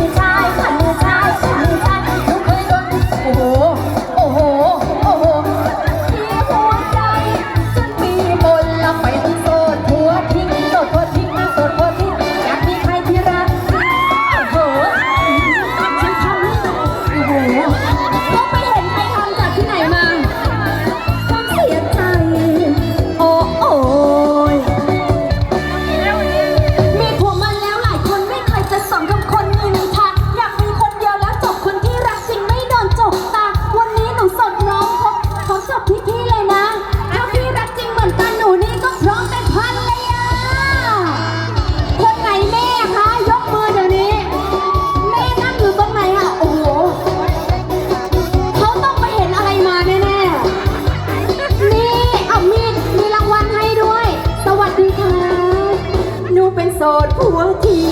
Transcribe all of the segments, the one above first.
항상 কি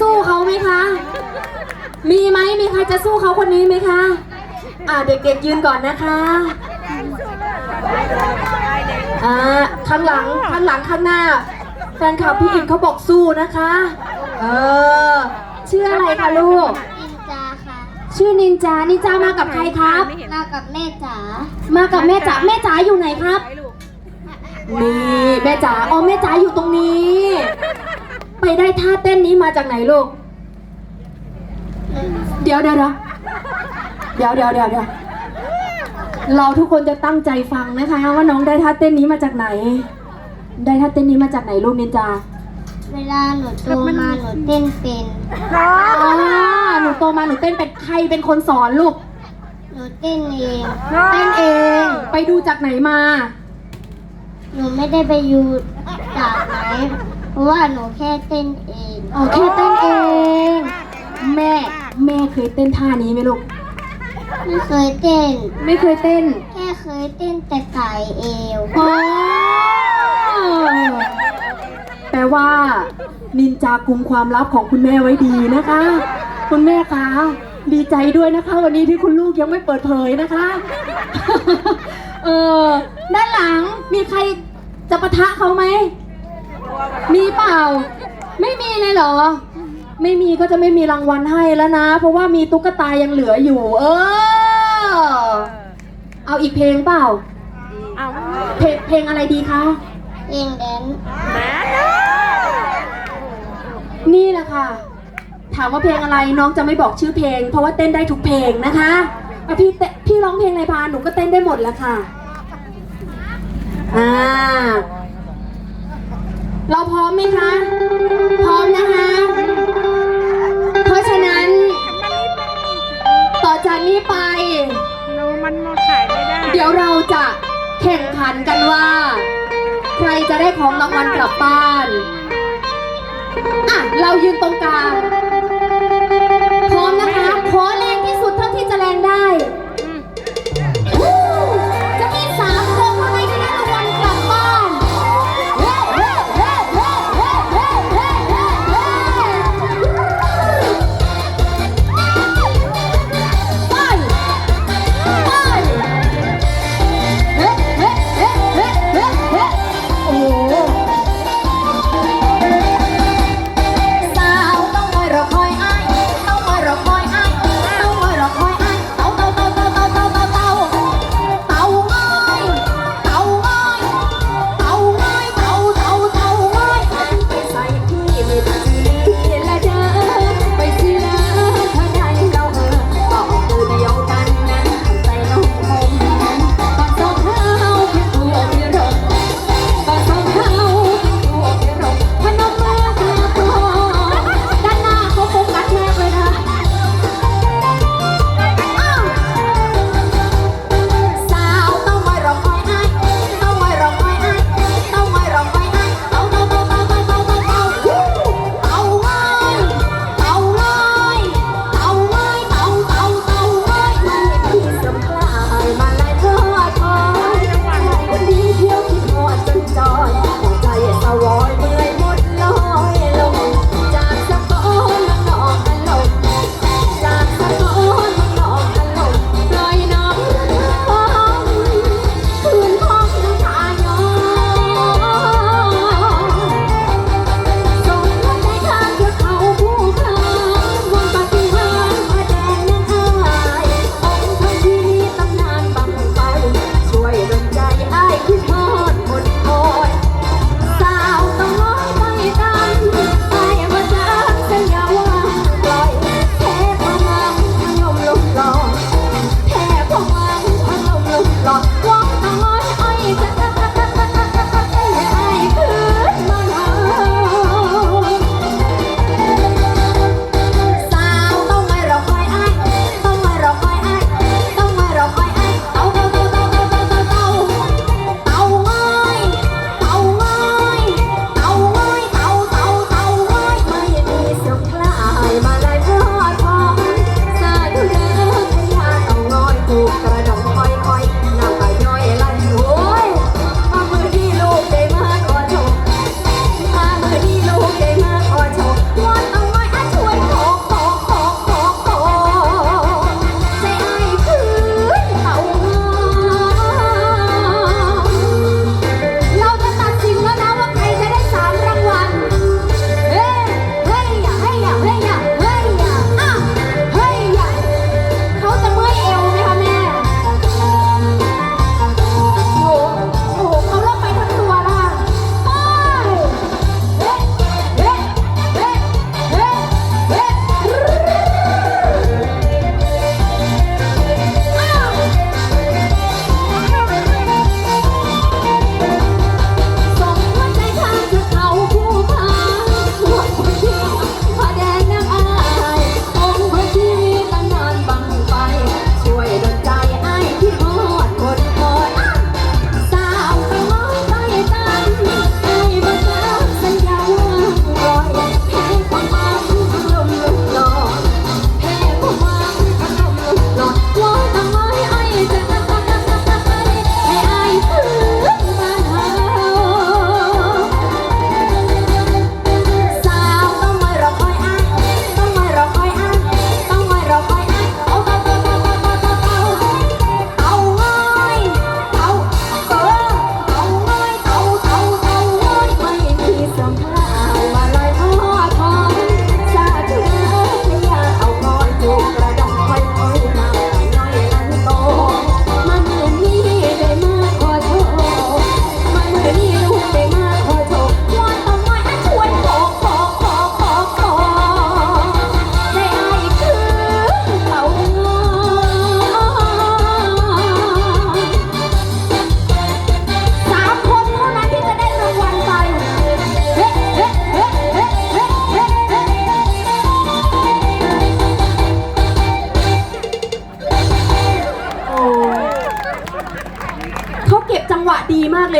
สู้เขาไหมคะ มีไหมมีใครจะสู้เขาคนนี้ไหมคะ อ่าเด็กๆยืนก่อนนะคะอ่าข้างหลังข้างหลังข้างหน้า แฟนคลับพี่อินเขาบอกสู้นะคะ เออชื่ออะไรคะลูก นินจาค่ะ ชื่อนินจา นินจามากับใครครับ มากับแม่จ๋า มากับแม่จ๋า แม่จ๋าอยู่ไหนครับ นี่แม่จ๋า อ๋อแม่จ๋าอยู่ตรงนี้ ไปได้ท่าเต้นนี้มาจากไหนลูกเดี๋ยวเดี๋ยวเดี๋ยวเดี๋ยวเดี๋ยวเดี๋ยวเดี๋ยวเราทุกคนจะตั้งใจฟังนะคะ ว่าน้องได้ท่าเต้นนี้มาจากไหน ได้ท่าเต้นนี้มาจากไหนลูกนินจาเวลาหนูโตมาหนูเต้นเป็นอ๋อหนูโตมาหนูเต้นเป็นใครเป็นคนสอนลูก หนูเต้นเอง เต้นเอง ไปดูจากไหนมา หนูไม่ได้ไปอยู่จากไหน เพราะว่าหนูแค่เต้นเองโอเคเต้นเอง แม่แม่เคยเต้นท่านี้ไหมลูก ไม่เคยเต้น ไม่เคยเต้น แค่เคยเต้นแต่ไก่เอวอ๋อแปลว่า นินจากุมความลับของคุณแม่ไว้ดีนะคะ คุณแม่คะดีใจด้วยนะคะ วันนี้ที่คุณลูกยังไม่เปิดเผยนะคะ เออด้านหลังมีใครจะปะทะเขาไหม มีเปล่า ไม่มีเลยเหรอ ไม่มีก็จะไม่มีรางวัลให้แล้วนะ เพราะว่ามีตุ๊กตายังเหลืออยู่ เออ เอาอีกเพลงเปล่าเพลงเพลงอะไรดีคะเองแดนนี่แหละค่ะ ถามว่าเพลงอะไรน้องจะไม่บอกชื่อเพลง เพราะว่าเต้นได้ทุกเพลงนะคะอะพี่เต้พี่ร้องเพลงอะไรพาหนูก็เต้นได้หมดแล้วค่ะ อ่า เราพร้อมไหมคะ พร้อมนะคะ เพราะฉะนั้น ต่อจากนี้ไปหนูมันมาขายไม่ได้ เดี๋ยวเราจะแข่งขันกันว่า ใครจะได้ของรางวัลกลับบ้าน อะ เรายืนตรงกลาง พร้อมนะคะ ขอแรงที่สุดเท่าที่จะแรงได้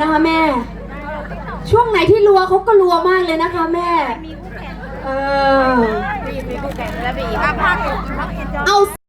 นะคะแม่ ช่วงไหนที่รัวเขาก็รัวมากเลยนะคะแม่ เออ เอา